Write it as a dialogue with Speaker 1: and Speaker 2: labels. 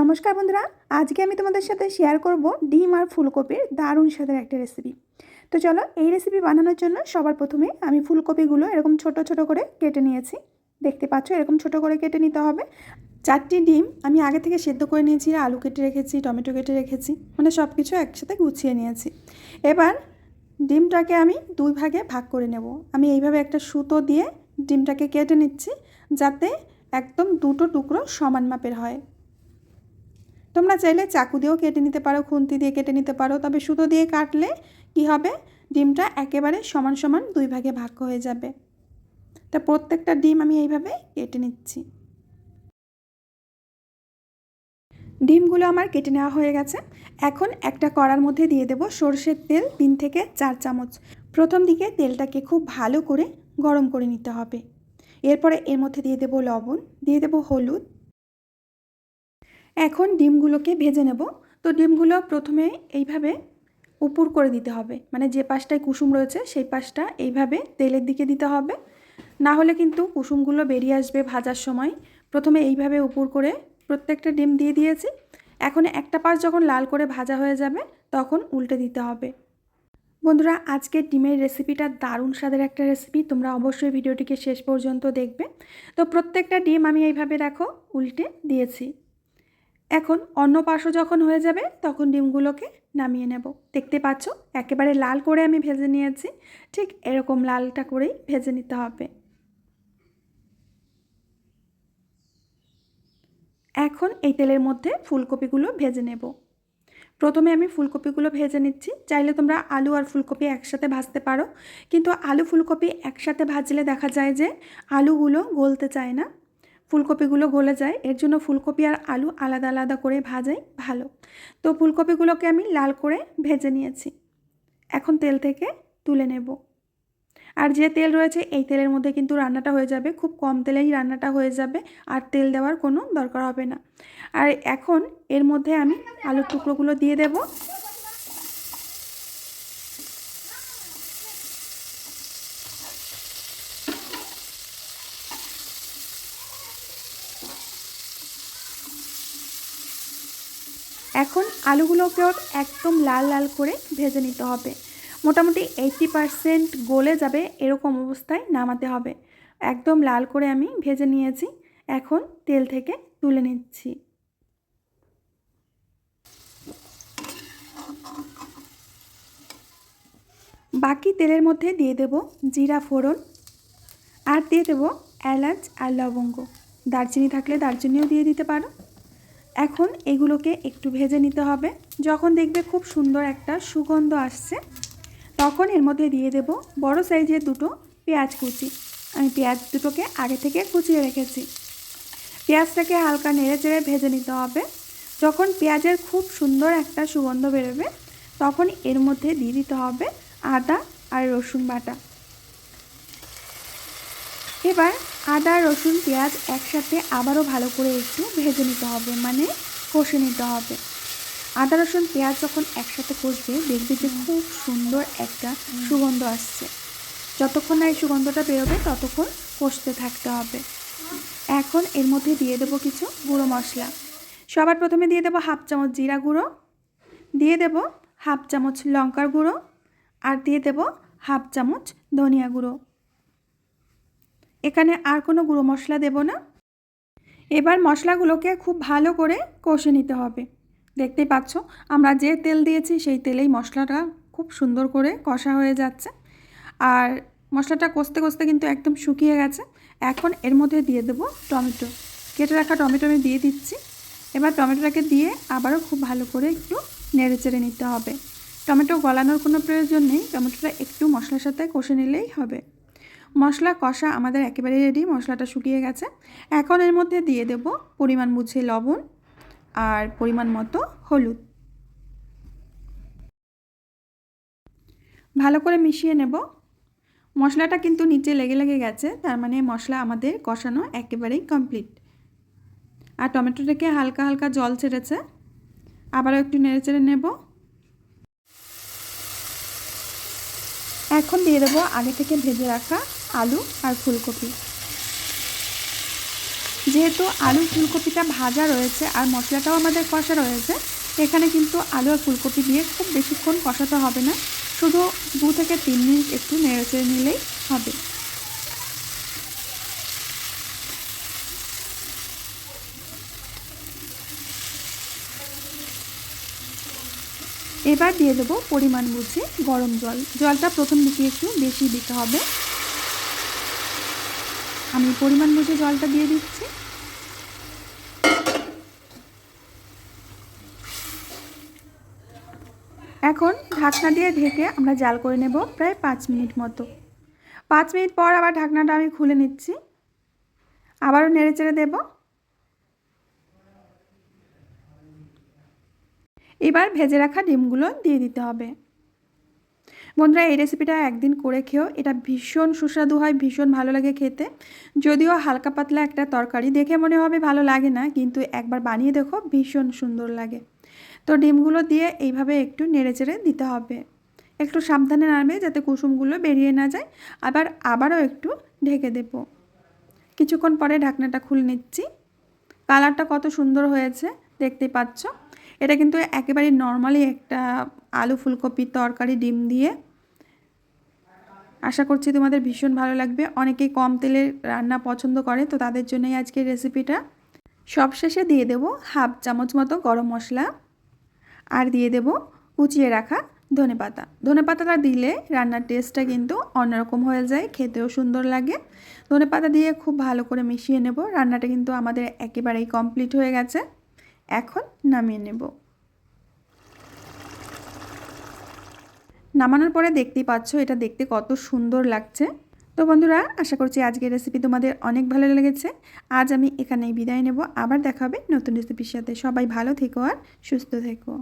Speaker 1: নমস্কার বন্ধুরা, আজকে আমি তোমাদের সাথে শেয়ার করব ডিম আর ফুলকপির দারুণ স্বাদের একটা রেসিপি তো চলো, এই রেসিপি বানানোর জন্য সবার প্রথমে আমি ফুলকপিগুলো এরকম ছোট ছোট করে কেটে নিয়েছি। দেখতে পাচ্ছ, এরকম ছোট করে কেটে নিতে হবে। চারটি ডিম আমি আগে থেকে সেদ্ধ করে নিয়েছি, আলু কেটে রেখেছি, টমেটো কেটে রেখেছি মানে সব কিছু একসাথে গুছিয়ে নিয়েছি। এবার ডিমটাকে আমি দুই ভাগে ভাগ করে নেব। আমি এইভাবে একটা সুতো দিয়ে ডিমটাকে কেটে নিচ্ছি, যাতে একদম দুটো টুকরো সমান মাপের হয়। তোমরা চাইলে চাকু দিয়েও কেটে নিতে পারো, খুন্তি দিয়ে কেটে নিতে পারো, তবে সুতো দিয়ে কাটলে কি হবে? ডিমটা একেবারে সমান সমান দুই ভাগে ভাগ হয়ে যাবে। তা প্রত্যেকটা ডিম আমি এইভাবে কেটে নিচ্ছি। ডিমগুলো আমার কেটে নেওয়া হয়ে গেছে। এখন একটা কড়ার মধ্যে দিয়ে দেব সর্ষের তেল তিন থেকে চার চামচ। প্রথম দিকে তেলটাকে খুব ভালো করে গরম করে নিতে হবে। এরপরে এর মধ্যে দিয়ে দেব লবণ, দিয়ে দেব হলুদ এখন ডিমগুলোকে ভেজে নেব। তো ডিমগুলো প্রথমে এইভাবে উপর করে দিতে হবে। মানে যে পাশটায় কুসুম রয়েছে, সেই পাশটা এইভাবে তেলের দিকে দিতে হবে। না হলে কিন্তু কুসুমগুলো বেরিয়ে আসবে ভাজার সময়। প্রথমে এইভাবে উপর করে প্রত্যেকটা ডিম দিয়ে দিয়েছি। এখন একটা পাশ যখন লাল করে ভাজা হয়ে যাবে, তখন উল্টে দিতে হবে। বন্ধুরা, আজকের ডিমের রেসিপিটা দারুণ স্বাদের একটা রেসিপি। তোমরা অবশ্যই ভিডিওটিকে শেষ পর্যন্ত দেখবে। তো প্রত্যেকটা ডিম আমি এইভাবে দেখো, উল্টে দিয়েছি। এখন অন্য পাশও যখন হয়ে যাবে, তখন ডিমগুলোকে নামিয়ে নেব। দেখতে পাচ্ছ? একেবারে লাল করে আমি ভেজে নিয়েছি। ঠিক এরকম লালটা করেই ভেজে নিতে হবে। এখন এই তেলের মধ্যে ফুলকপিগুলো ভেজে নেব। প্রথমে আমি ফুলকপিগুলো ভেজে নিচ্ছি। চাইলে তোমরা আলু আর ফুলকপি একসাথে ভাজতে পারো। কিন্তু আলু ফুলকপি একসাথে ভাজলে দেখা যায় যে আলুগুলো গলতে চায় না। ফুলকপিগুলো গলে যায়। এর জন্য ফুলকপি আর আলু আলাদা আলাদা করে ভাজাই ভালো। তো ফুলকপিগুলোকে আমি লাল করে ভেজে নিয়েছি। এখন তেল থেকে তুলে নেব। আর যে তেল রয়েছে, এই তেলের মধ্যে কিন্তু রান্নাটা হয়ে যাবে। খুব কম তেলেই রান্নাটা হয়ে যাবে আর তেল দেওয়ার কোনো দরকার হবে না। আর এখন এর মধ্যে আমি আলুর টুকরোগুলো দিয়ে দেব। এখন আলুগুলোকেও একদম লাল লাল করে ভেজে নিতে হবে। মোটামুটি এইটটি পারসেন্ট গলে যাবে এরকম অবস্থায় নামাতে হবে। একদম লাল করে আমি ভেজে নিয়েছি। এখন তেল থেকে তুলে নিচ্ছি। বাকি তেলের মধ্যে দিয়ে দেব জিরা ফোড়ন আর দিয়ে দেব এলাচ আর লবঙ্গ। দারচিনি থাকলে দারচিনিও দিয়ে দিতে পারো। এখন এগুলোকে একটু ভেজে নিতে হবে। যখন দেখবে খুব সুন্দর একটা সুগন্ধ আসছে, তখন এর মধ্যে দিয়ে দেব বড় সাইজের দুটো পেঁয়াজ কুচি। আমি পেঁয়াজ দুটোকে আগে থেকে কুচিয়ে রেখেছি। পেঁয়াজটাকে হালকা নেড়ে চেড়ে ভেজে নিতে হবে। যখন পেঁয়াজের খুব সুন্দর একটা সুগন্ধ বেরোবে, তখন এর মধ্যে দিয়ে দিতে হবে আদা আর রসুন বাটা। এবার আদা রসুন পেঁয়াজ একসাথে আবারও ভালো করে একটু ভেজে নিতে হবে মানে কষে নিতে হবে। আদা রসুন পেঁয়াজ যখন একসাথে কষবে দেখবে যে খুব সুন্দর একটা সুগন্ধ আসছে। যতক্ষণ না এই সুগন্ধটা বেরোবে ততক্ষণ কষতে থাকতে হবে। এখন এর মধ্যে দিয়ে দেবো কিছু গুঁড়ো মশলা। সবার প্রথমে দিয়ে দেবো হাফ চামচ জিরা গুঁড়ো দিয়ে দেবো হাফ চামচ লঙ্কার গুঁড়ো আর দিয়ে দেবো হাফ চামচ ধনিয়া গুঁড়ো। এখানে আর কোনো গুঁড়ো মশলা দেব না। এবার মশলাগুলোকে খুব ভালো করে কষে নিতে হবে। দেখতেই পাচ্ছ, আমরা যে তেল দিয়েছি সেই তেলেই মশলাটা খুব সুন্দর করে কষা হয়ে যাচ্ছে। আর মশলাটা কষতে কষতে কিন্তু একদম শুকিয়ে গেছে। এখন এর মধ্যে দিয়ে দেবো টমেটো। কেটে রাখা টমেটো আমি দিয়ে দিচ্ছি। এবার টমেটোটাকে দিয়ে আবারও খুব ভালো করে একটু নেড়ে চেড়ে নিতে হবে। টমেটো গলানোর কোনো প্রয়োজন নেই, টমেটোটা একটু মশলার সাথে কষে নিলেই হবে। মশলা, কষা আমাদের একেবারে রেডি মশলাটা শুকিয়ে গেছে। এখন এর মধ্যে দিয়ে দেব পরিমাণ বুঝে লবণ আর পরিমাণ মতো হলুদ। ভালো করে মিশিয়ে নেব। মশলাটা কিন্তু নিচে লেগে লেগে গেছে, তার মানে মশলা আমাদের কষানো একেবারেই কমপ্লিট আর টমেটোটাকে হালকা হালকা জল ছেড়েছে। আবারও একটু নেড়ে চেড়ে নেব। এখন দিয়ে দেবো আগে থেকে ভেজে রাখা আলু আর ফুলকপি। যেহেতু আলু ফুলকপিটা ভাজা রয়েছে আর মশলাটাও আমাদের কষা রয়েছে, এখানে কিন্তু আলু আর ফুলকপি দিয়ে খুব বেশিক্ষণ কষাতে হবে না। শুধু দু থেকে তিন মিনিট একটু নেড়ে চেড়ে নিলেই হবে। এবার দিয়ে দেবো পরিমাণ বুঝে গরম জল। জলটা প্রথম দিকে একটু বেশি দিতে হবে। আমি পরিমাণ বুঝে জলটা দিয়ে দিচ্ছি। এখন ঢাকনা দিয়ে ঢেকে আমরা জাল করে নেব প্রায় পাঁচ মিনিট মতো। পাঁচ মিনিট পর আবার ঢাকনাটা আমি খুলে নিচ্ছি। আবারও নেড়ে চেড়ে দেবো। এবার ভেজে রাখা ডিমগুলো দিয়ে দিতে হবে। বন্ধুরা, এই রেসিপিটা একদিন করে খেয়েও এটা ভীষণ সুস্বাদু হয়, ভীষণ ভালো লাগে খেতে। যদিও হালকা পাতলা একটা তরকারি, দেখে মনে হবে ভালো লাগে না, কিন্তু একবার বানিয়ে দেখো, ভীষণ সুন্দর লাগে। তো ডিমগুলো দিয়ে এইভাবে একটু নেড়েচেড়ে দিতে হবে। একটু সাবধানে নাড়বে যাতে কুসুমগুলো বেরিয়ে না যায়। আবার, আবারও একটু ঢেকে দেব। কিছুক্ষণ পরে ঢাকনাটা খুলে নিচ্ছি। কালারটা কত সুন্দর হয়েছে দেখতেই পাচ্ছ? এটা কিন্তু একেবারে নর্মালি একটা আলু ফুলকপির তরকারি, ডিম দিয়ে। আশা করছি তোমাদের ভীষণ ভালো লাগবে। অনেকেই কম তেলের রান্না পছন্দ করে, তো তাদের জন্যই আজকের রেসিপিটা। সবশেষে দিয়ে দেব হাফ চামচ মতো গরম মশলা, আর দিয়ে দেব কুচিয়ে রাখা ধনে পাতা। ধনে পাতাটা দিলে রান্নার টেস্টটা কিন্তু অন্যরকম হয়ে যায়, খেতেও সুন্দর লাগে। ধনে পাতা দিয়ে খুব ভালো করে মিশিয়ে নেব। রান্নাটা কিন্তু আমাদের একেবারেই কমপ্লিট হয়ে গেছে। এখন নামিয়ে নেব। নামানোর পরে দেখতেই পাচ্ছ, এটা দেখতে কত সুন্দর লাগছে। তো বন্ধুরা, আশা করছি আজকের রেসিপি তোমাদের অনেক ভালো লেগেছে। আজ আমি এখানেই বিদায় নেব। আবার দেখাবে নতুন রেসিপির সাথে। সবাই ভালো থেকো আর সুস্থ থেকো।